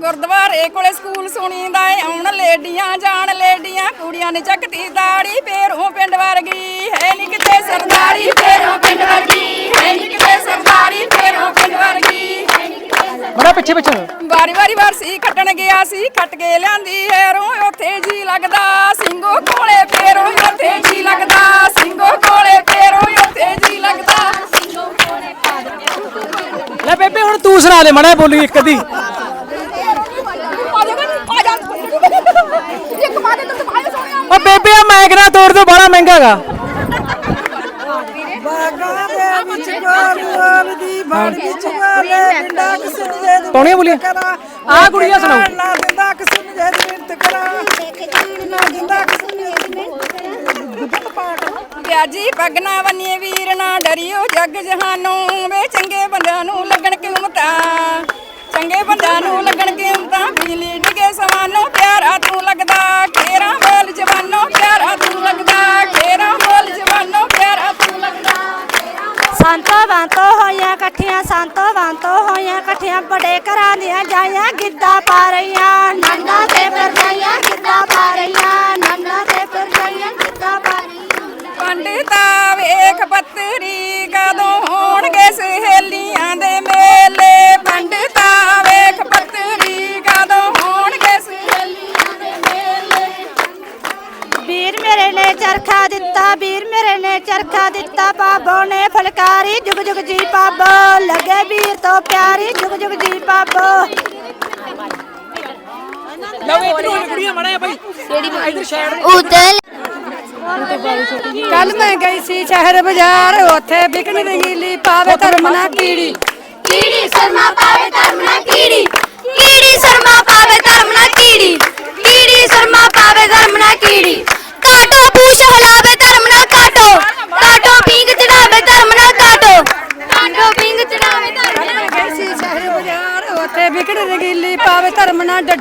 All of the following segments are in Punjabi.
ਗੁਰਦੁਆਰੇ ਕੋਲੇ ਸਕੂਲ ਸੁਣੀਦਾ ਏ ਆਉਣ ਲੇਡੀਆਂ ਜਾਣ ਲੇਡੀਆਂ ਕੁੜੀਆਂ ਨੇ ਚੱਕਤੀ ਦਾੜੀ ਫੇਰੋਂ ਪਿੰਡ ਵਰਗੀ ਹੈ ਨੀ ਕਿਤੇ ਸਰਦਾਰੀ ਫੇਰੋਂ ਪਿੰਡ ਵਰਗੀ ਹੈ ਨੀ ਕਿਤੇ ਸਰਦਾਰੀ ਫੇਰੋਂ ਪਿੰਡ ਵਰਗੀ ਬੜਾ ਪਿੱਛੇ ਪਿੱਛੇ। ਵਾਰੀ ਵਾਰੀ ਵਰਸੀ ਖੱਟਣ ਗਿਆ ਸੀ ਖੱਟ ਕੇ ਲਿਆਂਦੀ ਹੈਰੋਂ ਉੱਥੇ ਜੀ ਲੱਗਦਾ ਸਿੰਘੋ ਕੋਲੇ ਫੇਰੋਂ ਉੱਥੇ ਜੀ ਲੱਗਦਾ ਸਿੰਘੋ ਕੋਲੇ ਫੇਰੋਂ ਉੱਥੇ ਜੀ ਲੱਗਦਾ। ਲੈ ਬੇਬੇ ਹੁਣ ਤੂੰ ਸੁਣਾ ਦੇ ਮੜਾ ਬੋਲੀ ਇੱਕ ਅੱਧੀ ਇੱਕ ਮਾਰੇ ਤੇ ਪਾਏ ਸੋਹਣਿਆ ਬੇਬੇ, ਆ ਮੈਕ ਤੋੜ ਦੋ, ਬੜਾ ਮਹਿੰਗਾ ਹੈਗਾ ਬਾਗਾਂ ਦੇ ਵਿੱਚ ਗੋਲ ਦੀ ਬੜ ਵਿੱਚ ਗੋਲੇ ਕਿਸਨ ਜੇ ਦੀ ਪਾਉਣੀਆਂ ਬੋਲੀਆਂ? ਕਰਾਂ ਗੁੜੀਆ ਸੁਣਾਓ। ਨਾ ਦਿੰਦਾ ਕਿਸਨ ਜੇ ਦੀ ਮਿੰਟ ਕਰਾਂ ਨਾ ਦਿੰਦਾ ਕਿਸਨ ਜੇ ਦੀ ਮਿੰਟ ਕਰਾਂ ਪਿਆਜੀ ਪਗਨਾ ਬੰਨੀਏ ਵੀਰ ਨਾ ਡਰਿਓ ਜੱਗ ਜਹਾਨੋਂ ਵੇ ਚੰਗੇ ਬੰਦਿਆਂ ਨੂੰ ਲੱਗਣ ਕਿਉਮਤਾਂ ਚੰਗੇ ਬੰਦਿਆਂ ਨੂੰ ਲੱਗਣ ਕਿਉਮਤਾਂ ਬਿਜਲੀ ਡਿਗੇ ਸਮਾਨੋਂ ਪਿਆਰਾ ਤੂੰ ਲੱਗਦਾ ਖੇਰਾ ਜਵਾਨੋਂ ਪਿਆਰਾ ਤੂੰ ਲੱਗਦਾ ਖੇਰਾ ਬੋਲ ਜਵਾਨੋਂ ਪਿਆਰਾ ਤੂੰ ਲੱਗਦਾ। ਸੰਤੋ ਵਾਂਤੋ ਹੋਈਆਂ ਇਕੱਠੀਆਂ ਸੰਤੋ ਵਾਂਤੋ ਹੋਈਆਂ ਇਕੱਠੀਆਂ ਬੜੇ ਘਰਾਂ ਦੀਆਂ ਜਾਈਆਂ ਗਿੱਧਾ ਪਾ ਰਹੀਆਂ ਨੰਦਾ ਤੇ ਪਰਜਾਈਆਂ ਗਿੱਧਾ ਪਾ ਰਹੀਆਂ ਨੰਦਾ ਤੇ ਪਰਜਾਈਆਂ ਗਿੱਧਾ ਪਾ ਰਹੀਆਂ। ਪੰਡਿਤਾ ਵੇਖ ਪੱਤਰੀ ਕਦੋਂ ਵੀਰ ਮੇਰੇ ਨੇ ਚਰਖਾ ਦਿੱਤਾ ਵੀਰ ਮੇਰੇ ਨੇ ਚਰਖਾ ਦਿੱਤਾ ਬਾਬੋ ਨੇ ਫਲਕਾਰੀ ਜੁਗ ਜੁਗ ਜੀ ਬਾਬੋ ਲੱਗੇ ਵੀਰ ਤੋਂ ਪਿਆਰੀ ਜੁਗ ਜੁਗ ਜੀ ਬਾਬੋ। ਲਓ ਇਧਰ ਨੂੰ ਕੁੜੀਆਂ ਮੜਾ ਬਈ। ਇਧਰ ਸਾਈਡ ਉਦਲ। ਕੱਲ ਮੈਂ ਗਈ ਸੀ ਸ਼ਹਿਰ ਬਾਜ਼ਾਰ ਉੱਥੇ ਵਿਕਣ ਰੰਗੀਲੀ ਪਾਵੇ ਧਰਮ ਨਾ ਕੀੜੀ। ਕੀੜੀ ਸਰਮਾ ਪਾਵੇ ਧਰਮ ਨਾ ਕੀੜੀ। ਕੀੜੀ ਸਰਮਾ ਪਾਵੇ ਧਰਮ ਨਾ ਰੰਗੀਲੀ ਪਾਵੇ ਧਰਮ ਨਾ ਡੱਡ।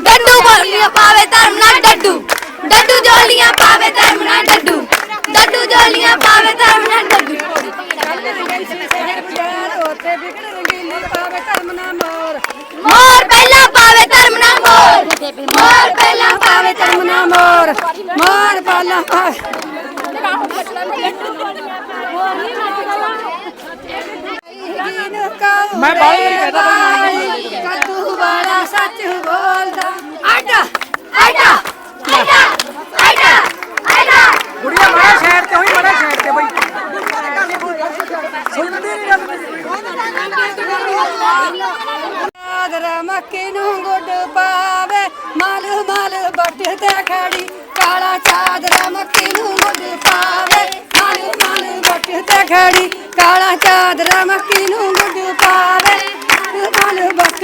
ਡੱਡੂ ਬੋਲੀਆਂ ਪਾਵੇ ਧਰਮ ਨਾ ਡੱਡੂ। ਡੱਡੂ ਜੋਲੀਆਂ ਪਾਵੇ ਧਰਮ ਨਾ ਡੱਡੂ। ਡੱਡੂ ਜੋਲੀਆਂ ਪਾਵੇ ਧਰਮ ਨਾ ਡੱਡੂ। ਗਈ ਸੀ ਸ਼ਹਿਰ ਬਾਜ਼ਾਰ ਉੱਥੇ ਵਿਕਣ ਰੰਗੀਲੀ ਪਾਵੇ ਧਰਮ ਨਾ ਮੋਰ। ਮੋਰ ਪਹਿਲਾਂ ਪਾਵੇ ਧਰਮ ਨਾ ਮੋਰ। ਮੋਰ ਪਹਿਲਾਂ ਪਾਵੇ ਧਰਮ ਨਾ ਮੋਰ ਮੋਰ ਪਾਲਾ ਪਾਵੇ ਮੈਂ ਬਾਹਰ ਨਹੀਂ ਕਹਦਾ ਵਾਲਾ ਸੱਚ ਬੋਲਦਾ। ਆਡਾ ਆਡਾ ਆਡਾ ਆਡਾ ਆਡਾ। ਕੁੜੀਆਂ ਮੜਾ ਸਾਈਡ ਤੇ ਹੋਈ ਮੜਾ ਸਾਈਡ ਤੇ ਬਈ। ਸੁਣਦੀ ਨਹੀਂ ਗੱਲ ਆਦਰ ਮੱਕੀ ਨੂੰ ਗੁੱਡ ਪਾਵੇ। ਮਾਲ ਮਾਲ ਬੱਟ ਤੇ ਖੜੀ। ਕਾਲਾ ਚਾਦਰ ਮੱਕੀ ਨੂੰ ਗੁੱਡ ਪਾਵੇ। ਮਾਲ ਮਾਲ ਬੱਟ ਤੇ ਖੜੀ। ਕਾਲਾ ਚਾਦਰ ਮੱਕੀ ਨੂੰ ਗੁੱਡ ਪਾਵੇ। ਮਾਲ ਬੱਟ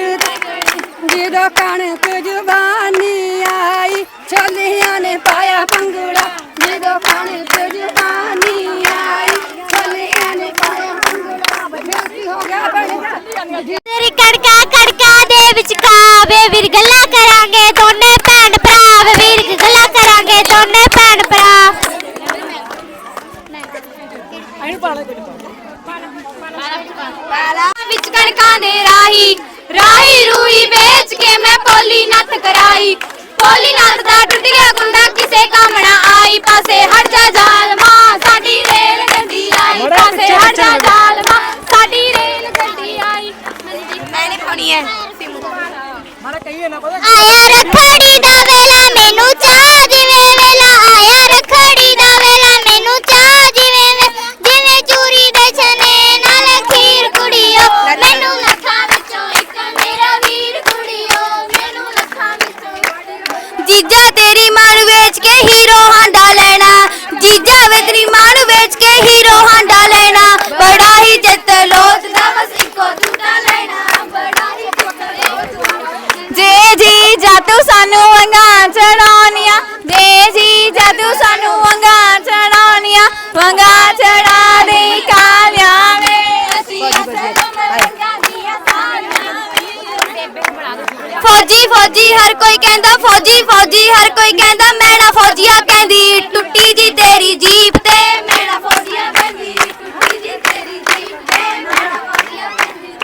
ਤੇ ਕਣਕ ਜਵਾਨੀ ਜੀਜਾ ਤੇਰੀ ਮਾਨ ਵੇਚ ਕੇ ਹੀਰੋ ਹਾਂਡਾ ਲੈਣਾ। ਜੀਜਾ ਵੇ ਤੇਰੀ ਮਾਨ ਵੇਚ ਕੇ ਹੀਰੋ ਹਾਂਡਾ ਲੈਣਾ। ਬੜਾ ਹੀ ਜਿੱਤ ਲੋਚਦਾ ਬਸ ਇੱਕੋ ਝੂਟਾ ਲੈਣਾ। ਬੜਾ ਹੀ ਜਿੱਤ ਜੇ ਜੀ ਜਾਤੂ ਸਾਨੂੰ ਵੰਗਾ ਚੜਾਉਣੀਆਂ, ਜੇ ਜੀ ਜਾਤੂ ਸਾਨੂੰ ਵੰਗਾ ਚੜਾਉਣੀਆਂ, ਵੰਗਾ ਚੜਾ ਦੇ ਕਾਲਿਆਂ ਵੇ ਅਸੀਂ ਫੌਜੀ ਫੌਜੀ ਹਰ ਕੋਈ ਕਹਿੰਦਾ ਫੌਜੀ ਫੌਜੀ ਹਰ ਕੋਈ ਕਹਿੰਦਾ ਮੈਣਾ ਫੌਜੀਆ ਕਹਿੰਦੀ ਟੁੱਟੀ ਜੀ ਤੇਰੀ ਜੀਪ ਤੇ ਮੈਣਾ ਫੌਜੀਆ ਕਹਿੰਦੀ ਟੁੱਟੀ ਜੀ ਤੇਰੀ ਜੀਪ ਤੇ ਮੈਣਾ ਫੌਜੀਆ ਕਹਿੰਦੀ।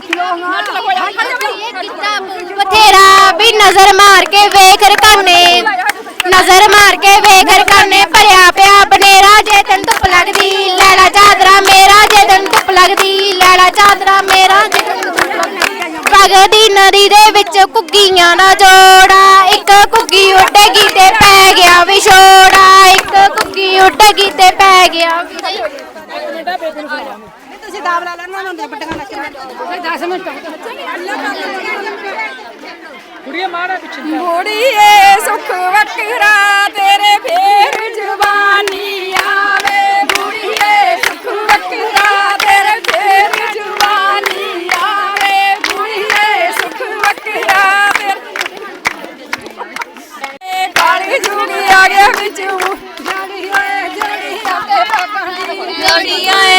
ਖਿਲੋਗਾ ਵੀ ਨਜ਼ਰ ਮਾਰ ਕੇ ਵੇਖ ਰਕਾਨੇ। ਨਜ਼ਰ ਮਾਰ ਕੇ ਵੇਖ ਰਕਾਨੇ ਭਰਿਆ ਪਿਆ ਬਨੇਰਾ ਜੇ ਤੈਨੂੰ ਧੁੱਪ ਲੱਗਦੀ ਲੈਲਾ ਚਾਦਰਾ ਮੇਰਾ ਜੇ ਤੈਨੂੰ ਧੁੱਪ ਲੱਗਦੀ ਲੈਲਾ ਚਾਦਰਾ ਮੇਰਾ ਜੇ ਤੈਨੂੰ ਵਗਦੀ ਨਦੀ ਦੇ ਵਿੱਚ ਕੁੱਗੀਆਂ ਦਾ ਜੋੜਾ। ਇੱਕ ਕੁੱਗੀ ਉੱਡੇਗੀ ਤੇ ਪੈ ਗਿਆ ਵਿਛੋੜਾ। ਇੱਕ ਕੁੱਗੀ ਉੱਡੇਗੀ ਤੇ ਪੈ ਗਿਆ ਤੁਸੀਂ ਲਾ ਲੈਣਾ ਹੁੰਦੇ ਵੱਡੀਆਂ ਨੱਚਣਾ 10 ਮਿੰਟ। ਕੁੜੀਏ ਮਾੜਾ ਪਿੱਛੇ। ਬੋੜੀਏ ਸੁਖ ਵਕਰਾ ਤੇਰੇ ਫੇਰ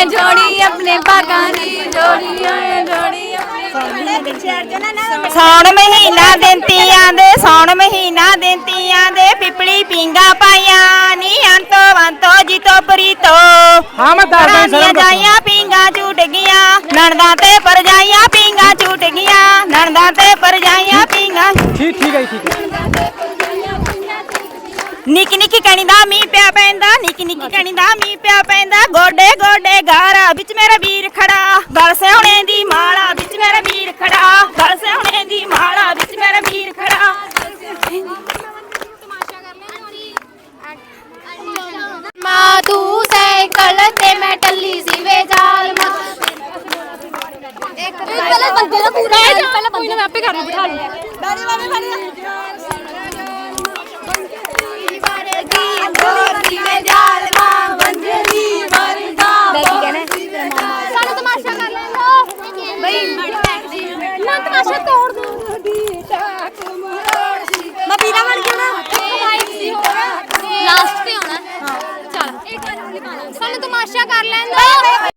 ਜੋੜੀ ਆਪਣੇ ਬਾਗਾਂ ਦੀ ਜੋੜੀ ਆਏ ਜੋੜੀ ਸੌਣ ਮਹੀਨਾ ਦਿੰਤੀਆਂ ਦੇ ਸੌਣ ਮਹੀਨਾ ਦਿੰਤੀਆਂ ਦੇ ਪਿਪਲੀ ਪਿੰਗਾ ਪਾਈਆਂ ਨੀ ਅੰਤੋ ਵੰਤੋ ਜਿਤੋ ਪ੍ਰੀਤੋ ਹਾਂ ਮੈਂ ਦੱਸਦਾ। ਜਾਈਆਂ ਪਿੰਗਾ ਝੂਟ ਗਈਆਂ ਨਣਦਾਂ ਤੇ ਪਰਜਾਈਆਂ ਪਿੰਗਾ ਝੂਟ ਗਈਆਂ ਨਣਦਾਂ ਤੇ ਪਰਜਾਈਆਂ ਪਿੰਗਾ ਠੀਕ ਠੀਕ ਹੈ ਜੀ, ਠੀਕ ਹੈ ਨਿੱਕੀ ਨਿੱਕੀ ਕਣੀ ਦਾ ਮੀਂਹ ਪਿਆ ਪੈਂਦਾ ਨਿੱਕੀ ਨਿੱਕੀ ਕਣੀ ਦਾ ਮੀਂਹ ਪਿਆ ਪੈਂਦਾ। ਗੋਡੇ ਗੋਡੇ ਗਾਰਾ ਵਿੱਚ ਮੇਰਾ ਵੀਰ ਖੜਾ। ਗਲ ਸੋਹਣੇ ਦੀ ਮਾਲਾ ਵਿੱਚ ਮੇਰਾ ਵੀਰ ਖੜਾ। ਗਲ ਸੋਹਣੇ ਦੀ ਮਾਲਾ ਵਿੱਚ ਮੇਰਾ ਵੀਰ ਖੜਾ। ਮਾਂ ਤੂੰ ਸਾਈਕਲ ਤੇ ਮੈਂ ਟੱਲੀ ਸੀ ਵੇ ਜ਼ਾਲਮਾ ਇੱਕ ਪਹਿਲਾਂ ਬੰਦੇ ਦਾ ਪੂਰਾ ਪਹਿਲਾਂ ਬੰਦੇ ਮੈਂ ਆਪੇ ਕਰ ਲੂ ਬਿਠਾ ਲੂ ਫੜੀ ਨਾ ਤਮਾਸ਼ਾ ਤੋੜ ਦੂੰ ਮੈਂ ਵੀਰਾ ਬਣ ਜਾਣਾ ਲਾਸਟ ਤੇ ਆਉਣਾ। ਚੱਲ ਸਾਨੂੰ ਤਮਾਸ਼ਾ ਕਰ ਲੈਂਦਾ